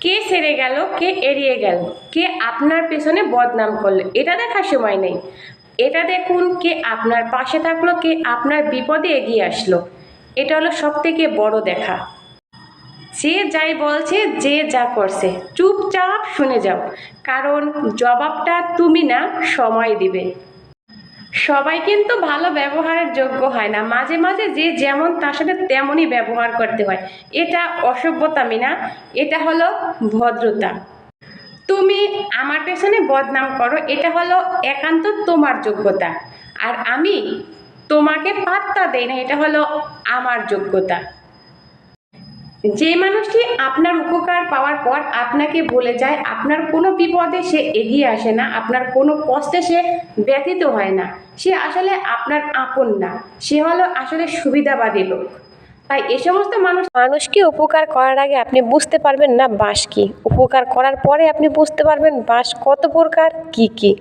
কে সেরে গেল, কে এড়িয়ে গেল, কে আপনার পেছনে বদনাম করল, এটা দেখার সময় নেই। এটা দেখুন কে আপনার পাশে থাকল, কে আপনার বিপদে এগিয়ে আসলো। এটা হলো সব থেকে বড় দেখা। যে যাই বলছে, যে যা করছে, চুপচাপ শুনে যাও, কারণ জবাবটা তুমি না, সময় দিবে। সবাই কিন্তু ভালো ব্যবহারের যোগ্য হয় না। মাঝে মাঝে যে যেমন তার সাথে তেমনই ব্যবহার করতে হয়। এটা অসভ্যতা না এটা হলো ভদ্রতা। তুমি আমার পেছনে বদনাম করো। এটা হলো একান্ত তোমার যোগ্যতা। আর আমি তোমাকে পাত্তা দেই না। এটা হলো আমার যোগ্যতা। যে মানুষটি আপনার উপকার পাওয়ার পর আপনাকে বলে যায়, আপনার কোনো বিপদে সে এগিয়ে আসে না, আপনার কোনো কষ্টে সে ব্যথিত হয় না। সে আসলে আপনার আপন না। সে হলো আসলে সুবিধাবাদী লোক। তাই এ সমস্ত মানুষ মানুষকে উপকার করার আগে আপনি বুঝতে পারবেন না বাঁশ কি। উপকার করার পরে আপনি বুঝতে পারবেন বাঁশ কত প্রকার, কি কি।